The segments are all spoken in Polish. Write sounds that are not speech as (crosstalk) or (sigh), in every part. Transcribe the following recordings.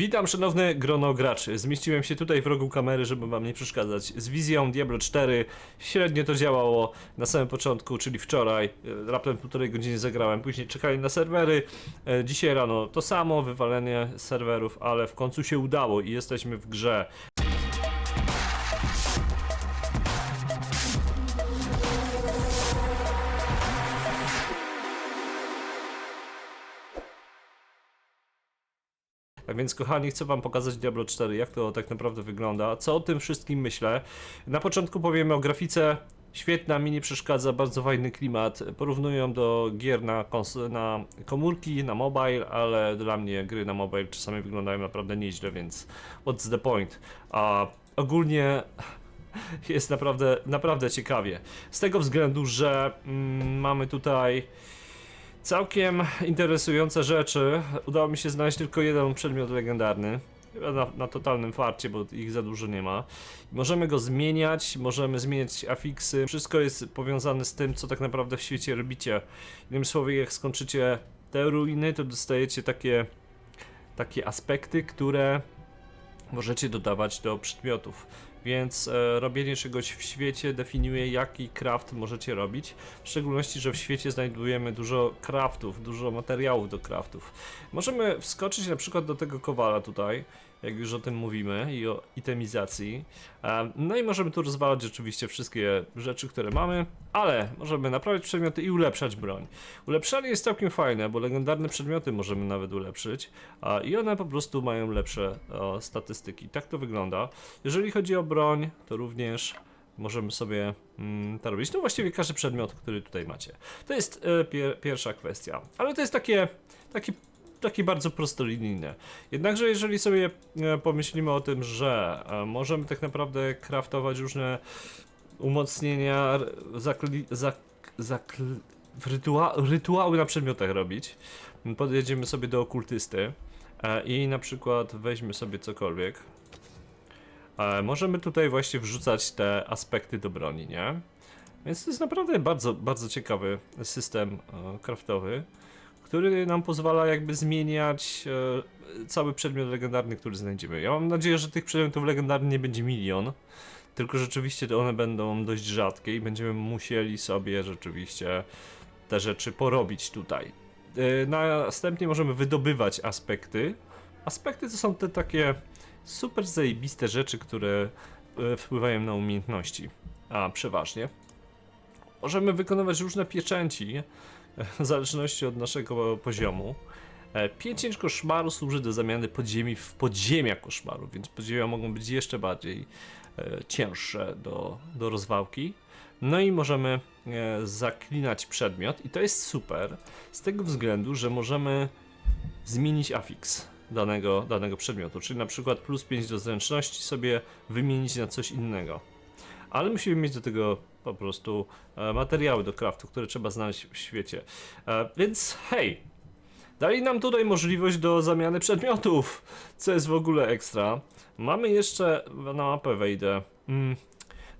Witam szanowne grono graczy. Zmieściłem się tutaj w rogu kamery, żeby wam nie przeszkadzać. Z wizją Diablo 4 średnio to działało na samym początku, czyli wczoraj. E, Raptem półtorej godziny zagrałem, później czekali na serwery. E, Dzisiaj rano to samo, wywalenie serwerów, ale w końcu się udało i jesteśmy w grze. Tak więc kochani, chcę wam pokazać Diablo 4, jak to tak naprawdę wygląda, co o tym wszystkim myślę. Na początku powiemy o grafice. Świetna, mi nie przeszkadza, bardzo fajny klimat. Porównują do gier na, na komórki, na mobile, ale dla mnie gry na mobile czasami wyglądają naprawdę nieźle, więc what's the point? A ogólnie (laughs) jest naprawdę, naprawdę ciekawie. Z tego względu, że mm, mamy tutaj Całkiem interesujące rzeczy. Udało mi się znaleźć tylko jeden przedmiot legendarny. Na, na totalnym farcie, bo ich za dużo nie ma. Możemy go zmieniać, możemy zmieniać afiksy. Wszystko jest powiązane z tym, co tak naprawdę w świecie robicie. Innymi słowy, jak skończycie te ruiny, to dostajecie takie, takie aspekty, które możecie dodawać do przedmiotów. Więc e, robienie czegoś w świecie definiuje, jaki craft możecie robić. W szczególności, że w świecie znajdujemy dużo craftów, dużo materiałów do craftów. Możemy wskoczyć na przykład do tego kowala tutaj, jak już o tym mówimy, i o itemizacji. No i możemy tu rozwalać oczywiście wszystkie rzeczy, które mamy, ale możemy naprawiać przedmioty i ulepszać broń. Ulepszanie jest całkiem fajne, bo legendarne przedmioty możemy nawet ulepszyć i one po prostu mają lepsze statystyki. Tak to wygląda. Jeżeli chodzi o broń, to również możemy sobie mm, to robić. No właściwie każdy przedmiot, który tutaj macie. To jest e, pier pierwsza kwestia. Ale to jest takie, takie, takie bardzo prostolinijne. Jednakże jeżeli sobie e, pomyślimy o tym, że e, możemy tak naprawdę craftować różne umocnienia, zakli, zak, rytua, rytuały na przedmiotach robić. Podjedziemy sobie do okultysty e, i na przykład weźmy sobie cokolwiek. Możemy tutaj właśnie wrzucać te aspekty do broni, nie? Więc to jest naprawdę bardzo, bardzo ciekawy system craftowy, który nam pozwala jakby zmieniać e, cały przedmiot legendarny, który znajdziemy. Ja mam nadzieję, że tych przedmiotów legendarnych nie będzie milion, tylko rzeczywiście one będą dość rzadkie i będziemy musieli sobie rzeczywiście te rzeczy porobić tutaj. E, Następnie możemy wydobywać aspekty. Aspekty to są te takie super zajebiste rzeczy, które e, wpływają na umiejętności, a przeważnie. Możemy wykonywać różne pieczęci, w zależności od naszego poziomu. E, Pięcięć koszmaru służy do zamiany podziemi w podziemia koszmaru, więc podziemia mogą być jeszcze bardziej e, cięższe do, do rozwałki. No i możemy e, zaklinać przedmiot i to jest super z tego względu, że możemy zmienić afiks danego, danego przedmiotu, czyli na przykład plus 5 do zręczności sobie wymienić na coś innego. Ale musimy mieć do tego po prostu e, materiały do craftu, które trzeba znaleźć w świecie. E, więc hej, dali nam tutaj możliwość do zamiany przedmiotów, co jest w ogóle ekstra. Mamy jeszcze, na mapę wejdę, mm,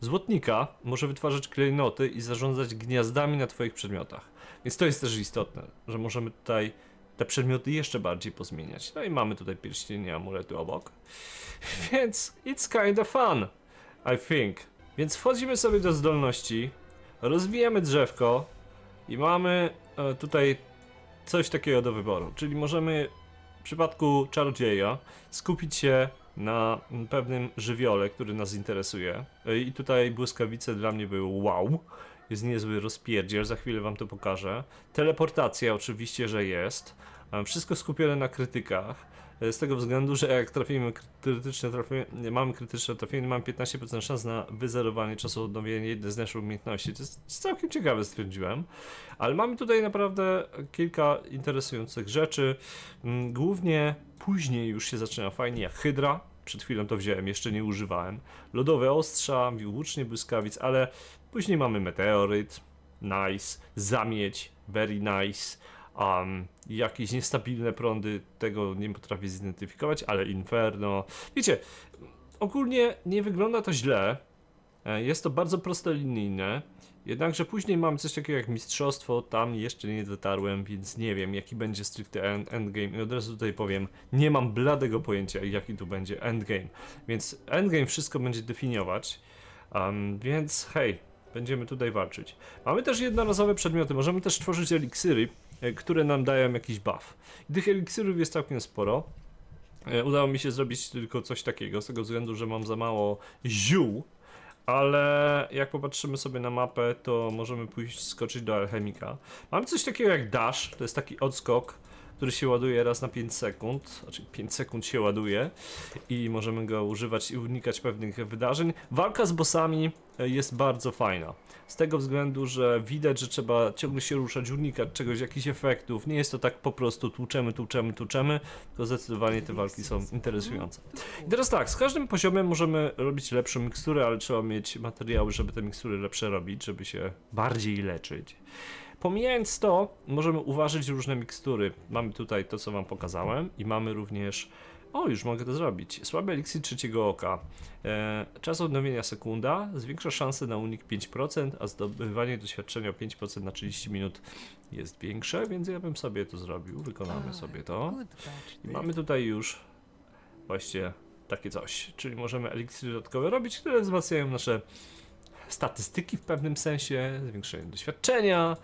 złotnika może wytwarzać klejnoty i zarządzać gniazdami na twoich przedmiotach. Więc to jest też istotne, że możemy tutaj te przedmioty jeszcze bardziej pozmieniać. No i mamy tutaj pierścienie, amulety obok. (laughs) Więc it's kind of fun, I think. Więc wchodzimy sobie do zdolności, rozwijamy drzewko i mamy e, tutaj coś takiego do wyboru. Czyli możemy w przypadku czarodzieja skupić się na pewnym żywiole, który nas interesuje. E, I tutaj błyskawice dla mnie były wow. Jest niezły rozpierdziel, za chwilę wam to pokażę. Teleportacja oczywiście, że jest. E, Wszystko skupione na krytykach. Z tego względu, że jak trafimy krytyczne mamy krytyczne trafienie, mamy 15% szans na wyzerowanie czasu odnowienia jednej z naszych umiejętności. To jest całkiem ciekawe, stwierdziłem. Ale mamy tutaj naprawdę kilka interesujących rzeczy. Mm, Głównie później już się zaczyna fajnie, jak Hydra. Przed chwilą to wziąłem, jeszcze nie używałem. Lodowe ostrza, włócznie błyskawic, ale później mamy meteoryt, nice, zamieć, very nice. Um, jakieś niestabilne prądy, tego nie potrafię zidentyfikować, ale Inferno. Wiecie, ogólnie nie wygląda to źle. E, Jest to bardzo prostolinijne Jednakże później mamy coś takiego jak mistrzostwo, tam jeszcze nie dotarłem, więc nie wiem jaki będzie stricte end endgame i od razu tutaj powiem, nie mam bladego pojęcia jaki tu będzie endgame, więc endgame wszystko będzie definiować, um, więc hej, będziemy tutaj walczyć. Mamy też jednorazowe przedmioty, możemy też tworzyć eliksiry, e, które nam dają jakiś buff. I tych eliksirów jest całkiem sporo. E, Udało mi się zrobić tylko coś takiego, z tego względu, że mam za mało ziół, ale jak popatrzymy sobie na mapę, to możemy pójść skoczyć do alchemika. Mamy coś takiego jak dash, to jest taki odskok, który się ładuje raz na 5 sekund, znaczy 5 sekund się ładuje i możemy go używać i unikać pewnych wydarzeń. Walka z bossami e, jest bardzo fajna. Z tego względu, że widać, że trzeba ciągle się ruszać, unikać czegoś, jakichś efektów. Nie jest to tak po prostu tłuczemy, tłuczemy, tłuczemy, tylko zdecydowanie te walki są interesujące. I teraz tak, z każdym poziomem możemy robić lepszą miksturę, ale trzeba mieć materiały, żeby te mikstury lepsze robić, żeby się bardziej leczyć. Pomijając to, możemy uważać różne mikstury. Mamy tutaj to, co wam pokazałem i mamy również... O, już mogę to zrobić. Słaby eliksir trzeciego oka. E, czas odnowienia sekunda, zwiększa szanse na unik 5%, a zdobywanie doświadczenia o 5% na 30 minut jest większe, więc ja bym sobie to zrobił. Wykonamy sobie to. I mamy tutaj już właśnie takie coś. Czyli możemy eliksiry dodatkowe robić, które wzmacniają nasze statystyki w pewnym sensie, zwiększenie doświadczenia,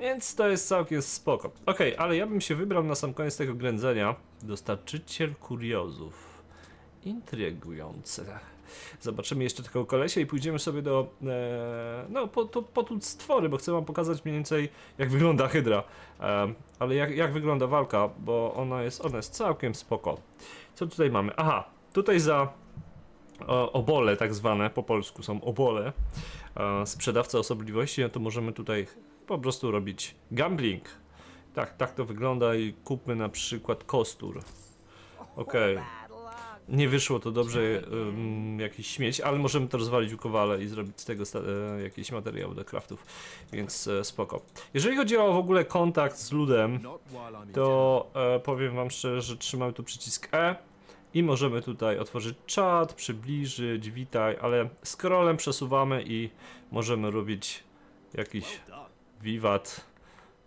więc to jest całkiem spoko. Ok, ale ja bym się wybrał na sam koniec tego grędzenia. Dostarczyciel kuriozów. Intrygujące. Zobaczymy jeszcze tego kolesia i pójdziemy sobie do. E, no, po, to, potłuc stwory, bo chcę wam pokazać mniej więcej, jak wygląda Hydra. E, ale jak, jak wygląda walka, bo ona jest, ona jest całkiem spoko. Co tutaj mamy? Aha, tutaj za obole, tak zwane po polsku są obole, sprzedawca osobliwości, no to możemy tutaj po prostu robić gambling. Tak, tak to wygląda i kupmy na przykład kostur. Okej. Nie wyszło to dobrze, ym, jakiś śmieć, ale możemy to rozwalić u kowale i zrobić z tego e, jakieś materiały do craftów, więc e, spoko. Jeżeli chodzi o w ogóle kontakt z ludem, to e, powiem wam szczerze, że trzymamy tu przycisk E i możemy tutaj otworzyć czat, przybliżyć, witaj, ale scrollem przesuwamy i możemy robić jakiś wiwat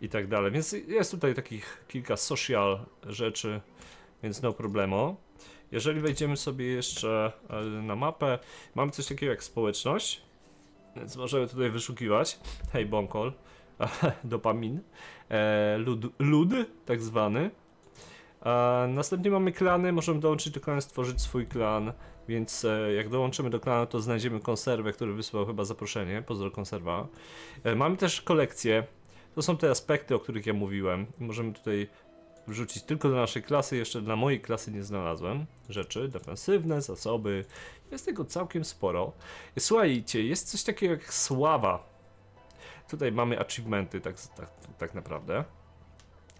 i tak dalej. Więc jest tutaj takich kilka social rzeczy, więc no problemo. Jeżeli wejdziemy sobie jeszcze e, na mapę, mamy coś takiego jak społeczność, więc możemy tutaj wyszukiwać. Hej, Bonkol, (laughs) dopamin, e, lud, lud, tak zwany. Następnie mamy klany, możemy dołączyć do klanu, stworzyć swój klan, więc e, jak dołączymy do klanu, to znajdziemy konserwę, który wysłał chyba zaproszenie, pozdro konserwa. E, mamy też kolekcję, to są te aspekty, o których ja mówiłem. Możemy tutaj wrzucić tylko do naszej klasy, jeszcze dla mojej klasy nie znalazłem rzeczy, defensywne, zasoby, jest tego całkiem sporo. Słuchajcie, jest coś takiego jak sława. Tutaj mamy achievementy, tak, tak, tak naprawdę.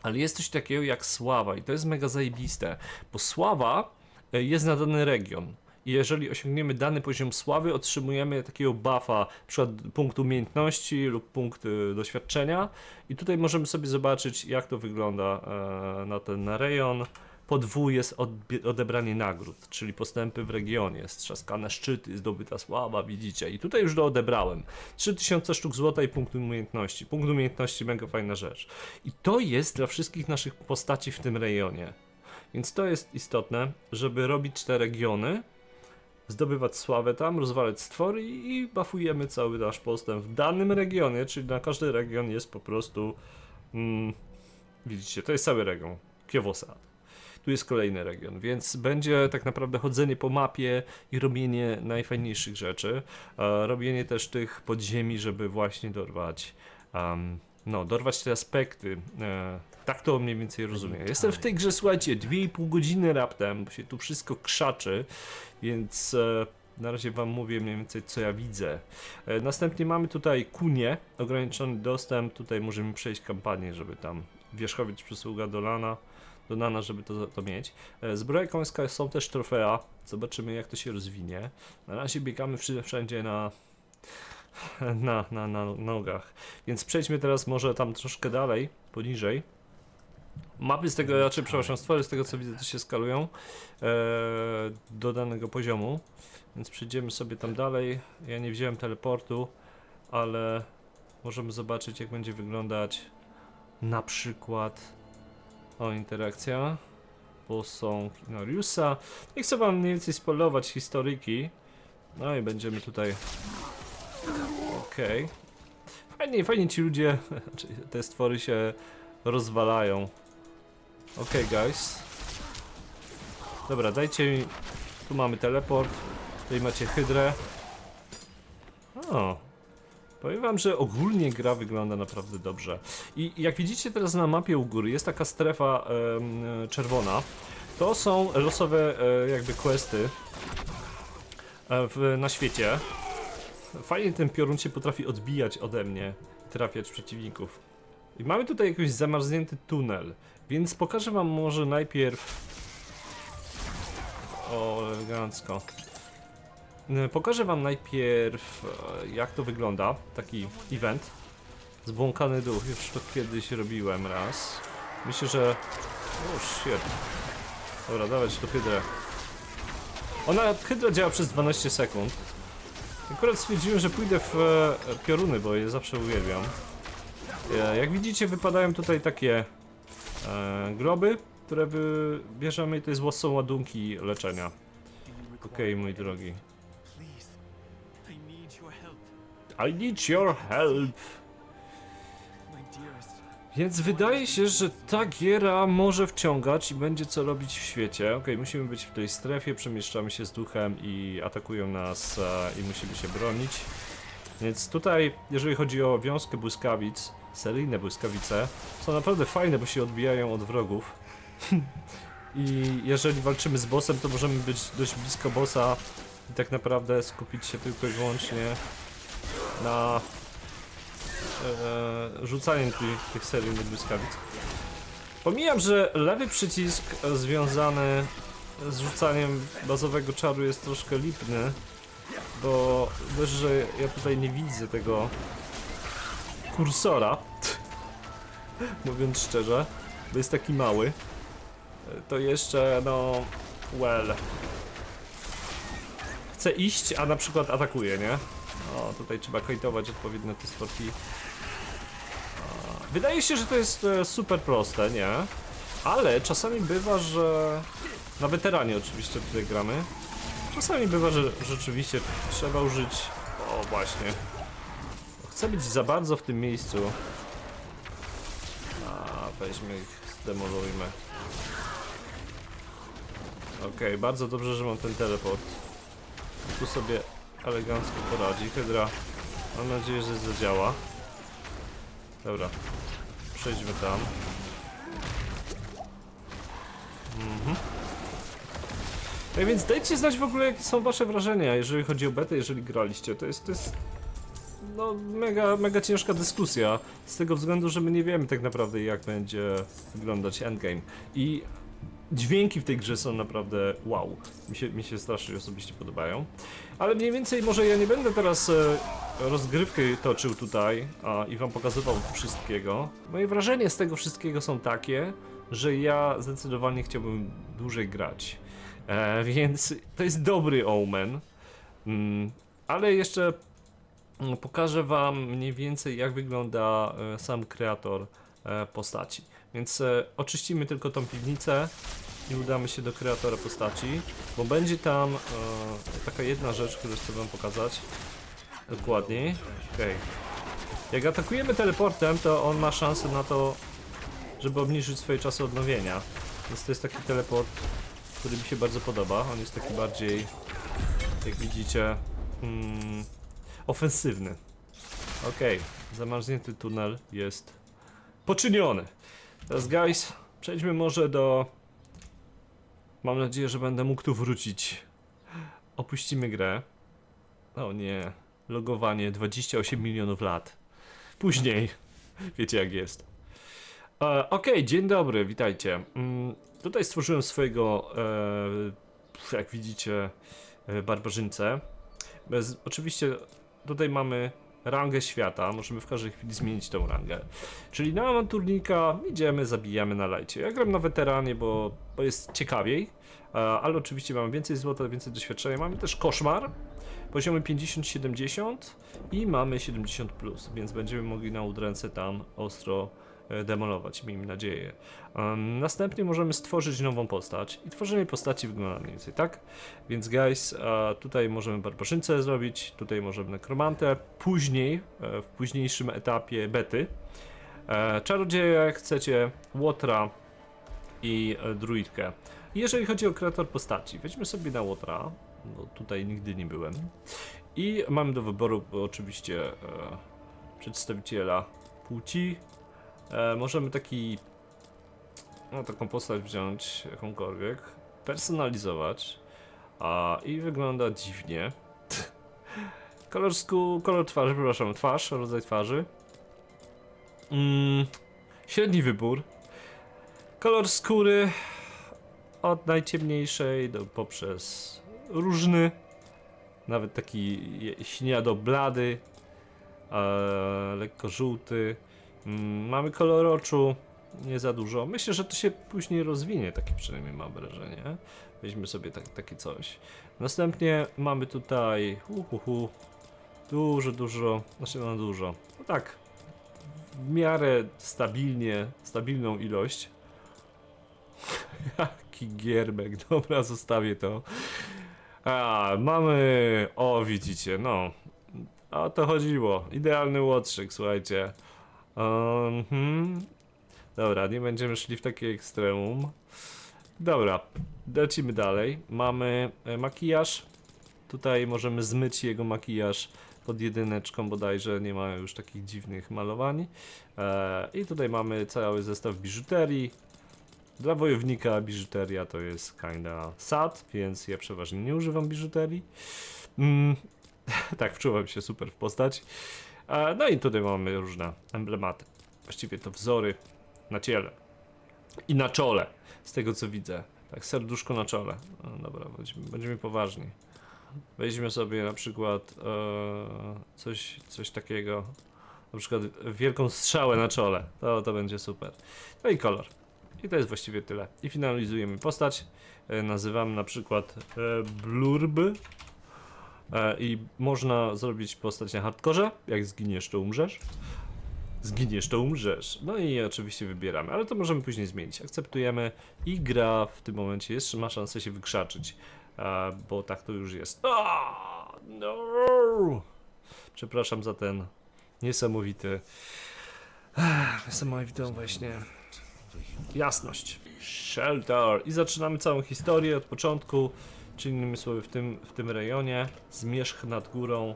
Ale jest coś takiego jak sława i to jest mega zajebiste, bo sława e, jest na dany region. I jeżeli osiągniemy dany poziom sławy, otrzymujemy takiego buffa, przykład punkt umiejętności lub punkt y, doświadczenia. I tutaj możemy sobie zobaczyć, jak to wygląda e, na ten rejon. Podwój jest odebranie nagród, czyli postępy w regionie, strzaskane szczyty, zdobyta sława, widzicie. I tutaj już to odebrałem. 3000 sztuk złota i punkt umiejętności. Punkt umiejętności, mega fajna rzecz. I to jest dla wszystkich naszych postaci w tym rejonie. Więc to jest istotne, żeby robić te regiony, zdobywać sławę tam, rozwalać stwory i buffujemy cały nasz postęp w danym regionie, czyli na każdy region jest po prostu mm, widzicie, to jest cały region, Kiewosad. Tu jest kolejny region, więc będzie tak naprawdę chodzenie po mapie i robienie najfajniejszych rzeczy. Robienie też tych podziemi, żeby właśnie dorwać, em, no, dorwać te aspekty. E, tak to mniej więcej rozumiem. Jestem w tej grze, słuchajcie, 2,5 godziny raptem, bo się tu wszystko krzaczy, więc e, na razie wam mówię mniej więcej co ja widzę. E, następnie mamy tutaj kunie, ograniczony dostęp, tutaj możemy przejść kampanię, żeby tam wierzchowiec przysługa do lana, do nana, żeby to, to mieć. E, Zbroja końska są też trofea, zobaczymy jak to się rozwinie. Na razie biegamy wszędzie na, (laughs) na, na, na nogach, więc przejdźmy teraz może tam troszkę dalej, poniżej. Mapy z tego, raczej przepraszam, stwory z tego co widzę, to się skalują e, do danego poziomu, więc przejdziemy sobie tam dalej. Ja nie wziąłem teleportu, ale możemy zobaczyć jak będzie wyglądać na przykład o interakcja posąg Inoriusa. Nie chcę wam mniej więcej spoilować historyki. No i będziemy tutaj. Okej. Fajnie, fajnie ci ludzie, (laughs) czy te stwory się rozwalają. Okej, guys. Dobra, dajcie mi. Tu mamy teleport. Tutaj macie hydrę. O. Powiem wam, że ogólnie gra wygląda naprawdę dobrze. I jak widzicie teraz na mapie u góry jest taka strefa e, czerwona. To są losowe e, jakby questy e, w, na świecie. Fajnie ten piorun się potrafi odbijać ode mnie trafiać przeciwników. I mamy tutaj jakiś zamarznięty tunel, więc pokażę wam może najpierw... O, elegancko. E, Pokażę wam najpierw e, jak to wygląda, taki event. Zbłąkany duch, już to kiedyś robiłem raz. Myślę, że... O, shit. Dobra, dawać to hydrę. Ona, hydra działa przez 12 sekund. Akurat stwierdziłem, że pójdę w e, pioruny, bo je zawsze uwielbiam. Jak widzicie, wypadają tutaj takie groby, które wybierzemy i to jest, są ładunki leczenia. Okej, mój drogi. I need your help. Więc wydaje się, że ta giera może wciągać i będzie co robić w świecie. Okej, musimy być w tej strefie, przemieszczamy się z duchem i atakują nas e, i musimy się bronić. Więc tutaj, jeżeli chodzi o wiązkę błyskawic, seryjne błyskawice, są naprawdę fajne, bo się odbijają od wrogów. (laughs) I jeżeli walczymy z bossem, to możemy być dość blisko bossa i tak naprawdę skupić się tylko i wyłącznie na e, rzucaniem tych, tych seryjnych błyskawic. Pomijam, że lewy przycisk e, związany z rzucaniem bazowego czaru jest troszkę lipny, bo wiesz, że ja tutaj nie widzę tego kursora, (laughs) mówiąc szczerze, bo jest taki mały. E, To jeszcze, no, well. Chcę iść, a na przykład atakuje, nie? O, tutaj trzeba kajtować odpowiednio te stworki. Wydaje się, że to jest e, super proste, nie? Ale czasami bywa, że... Na weteranie oczywiście tutaj gramy. Czasami bywa, że rzeczywiście trzeba użyć... O, właśnie. Chcę być za bardzo w tym miejscu. A, weźmy ich, zdemolujmy. Okej, bardzo dobrze, że mam ten teleport. Tu sobie elegancko poradzi. Hydra, mam nadzieję, że zadziała. Dobra, przejdźmy tam. Mhm. Tak więc dajcie znać w ogóle, jakie są wasze wrażenia, jeżeli chodzi o betę, jeżeli graliście. To jest, to jest no, mega, mega ciężka dyskusja, z tego względu, że my nie wiemy tak naprawdę, jak będzie wyglądać endgame. I dźwięki w tej grze są naprawdę wow. Mi się, mi się strasznie osobiście podobają. Ale mniej więcej może ja nie będę teraz e, rozgrywkę toczył tutaj a, i wam pokazywał wszystkiego. Moje wrażenia z tego wszystkiego są takie, że ja zdecydowanie chciałbym dłużej grać. E, więc to jest dobry omen. Mm, ale jeszcze mm, pokażę wam mniej więcej jak wygląda e, sam kreator e, postaci. Więc e, oczyścimy tylko tą piwnicę i udamy się do kreatora postaci, bo będzie tam e, taka jedna rzecz, którą chcę wam pokazać. Dokładniej. Okej. Jak atakujemy teleportem, to on ma szansę na to, żeby obniżyć swoje czasy odnowienia. Więc to jest taki teleport, który mi się bardzo podoba. On jest taki bardziej, jak widzicie, mm, ofensywny. Okej, zamarznięty tunel jest poczyniony. Teraz guys, przejdźmy może do... Mam nadzieję, że będę mógł tu wrócić. Opuścimy grę. O nie, logowanie 28 milionów lat. Później. Wiecie jak jest. E, Okej, dzień dobry, witajcie. Mm, tutaj stworzyłem swojego, e, jak widzicie, e, barbarzyńcę. Bez, oczywiście tutaj mamy rangę świata, możemy w każdej chwili zmienić tą rangę. Czyli na awanturnika idziemy, zabijamy na lajcie. Ja gram na weteranie, bo, bo jest ciekawiej, e, ale oczywiście mamy więcej złota, więcej doświadczenia. Mamy też koszmar, poziomy 50-70 i mamy 70+, plus, więc będziemy mogli na udręce tam ostro demolować, miejmy nadzieję. Następnie możemy stworzyć nową postać i tworzenie postaci wygląda mniej więcej tak. Więc guys, e, tutaj możemy barbarzyńcę zrobić, tutaj możemy nekromantę, później, e, w późniejszym etapie bety, e, czarodzieja jak chcecie, łotra i e, druidkę. Jeżeli chodzi o kreator postaci, weźmy sobie na łotra, bo tutaj nigdy nie byłem. I mamy do wyboru oczywiście e, przedstawiciela płci. E, możemy taki, no taką postać wziąć, jakąkolwiek, personalizować. A, I wygląda dziwnie. (laughs) kolor sku, kolor twarzy, przepraszam, twarz, rodzaj twarzy. Mm, średni wybór. Kolor skóry od najciemniejszej do poprzez różny, nawet taki je- śniado-blady, e, lekko żółty. Mm, mamy kolor oczu, nie za dużo. Myślę, że to się później rozwinie, takie przynajmniej mam wrażenie. Weźmy sobie tak, takie coś. Następnie mamy tutaj uhuhu, dużo, dużo, znaczy no dużo, no tak, w miarę stabilnie, stabilną ilość. (laughs) Jaki gierbek, dobra, zostawię to. A, mamy, o widzicie, no, o to chodziło, idealny łotrzyk, słuchajcie. Mhm. Dobra, nie będziemy szli w takie ekstremum. Dobra, lecimy dalej. Mamy e, makijaż. Tutaj możemy zmyć jego makijaż pod jedyneczką bodajże, nie ma już takich dziwnych malowań. E, I tutaj mamy cały zestaw biżuterii. Dla wojownika biżuteria to jest kinda sad, więc ja przeważnie nie używam biżuterii. Mm, (laughs) tak, wczuwam się super w postać. E, no i tutaj mamy różne emblematy. Właściwie to wzory na ciele i na czole, z tego co widzę. Tak, serduszko na czole. No, dobra, będziemy, poważni. Weźmy sobie na przykład e, coś, coś takiego. Na przykład wielką strzałę na czole. To, to będzie super. No i kolor. I to jest właściwie tyle. I finalizujemy postać. E, nazywamy na przykład e, Blurb. E, I można zrobić postać na hardkorze. Jak zginiesz, to umrzesz. Zginiesz, to umrzesz. No i oczywiście wybieramy, ale to możemy później zmienić. Akceptujemy i gra w tym momencie jeszcze ma szansę się wykrzaczyć, e, bo tak to już jest. No! Przepraszam za ten niesamowity, niesamowitą właśnie jasność. Shelter. I zaczynamy całą historię od początku, czyli innymi słowy w tym, w tym rejonie. Zmierzch nad górą.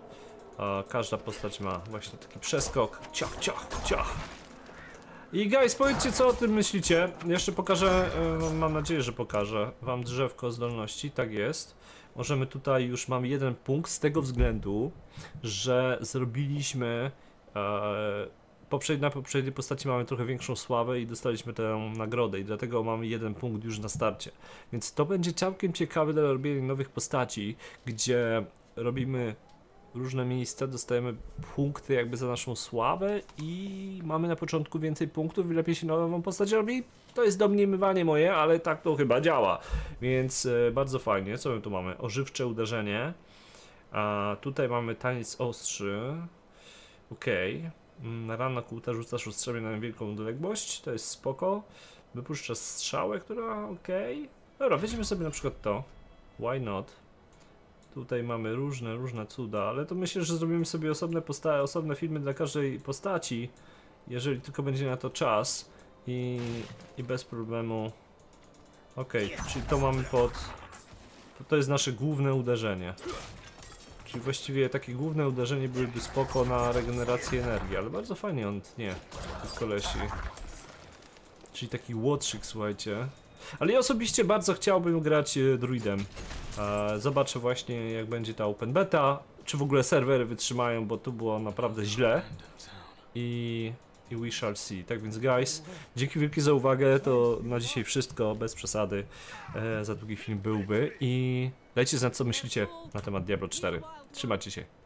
A każda postać ma właśnie taki przeskok. Ciach, ciach, ciach. I guys, powiedzcie co o tym myślicie. Jeszcze pokażę, e, mam nadzieję, że pokażę wam drzewko zdolności, tak jest. Możemy tutaj już mamy jeden punkt z tego względu, że zrobiliśmy e, poprzedniej, na poprzedniej postaci mamy trochę większą sławę i dostaliśmy tę nagrodę i dlatego mamy jeden punkt już na starcie. Więc to będzie całkiem ciekawe dla robienia nowych postaci, gdzie robimy różne miejsca, dostajemy punkty jakby za naszą sławę i mamy na początku więcej punktów i lepiej się nową postać robi. To jest domniemywanie moje, ale tak to chyba działa. Więc e, bardzo fajnie. Co my tu mamy? Ożywcze uderzenie. A tutaj mamy taniec ostrzy. Okej. Okay. Rana kłuta rzucasz ostrzemie na wielką odległość. To jest spoko. Wypuszcza strzałę, która. Okay. Dobra, weźmy sobie na przykład to. Why not? Tutaj mamy różne, różne cuda, ale to myślę, że zrobimy sobie osobne, posta- osobne filmy dla każdej postaci, jeżeli tylko będzie na to czas i, i bez problemu. Okej, czyli to mamy pod... To jest nasze główne uderzenie. Czyli właściwie takie główne uderzenie byłyby spoko na regenerację energii, ale bardzo fajnie on tnie tych kolesi. Czyli taki łotrzyk, słuchajcie. Ale ja osobiście bardzo chciałbym grać e, druidem. E, Zobaczę właśnie jak będzie ta open beta, czy w ogóle serwery wytrzymają, bo tu było naprawdę źle. I, i we shall see. Tak więc guys, dzięki wielkie za uwagę, to na dzisiaj wszystko, bez przesady. E, za długi film byłby i dajcie znać co myślicie na temat Diablo 4. Trzymajcie się.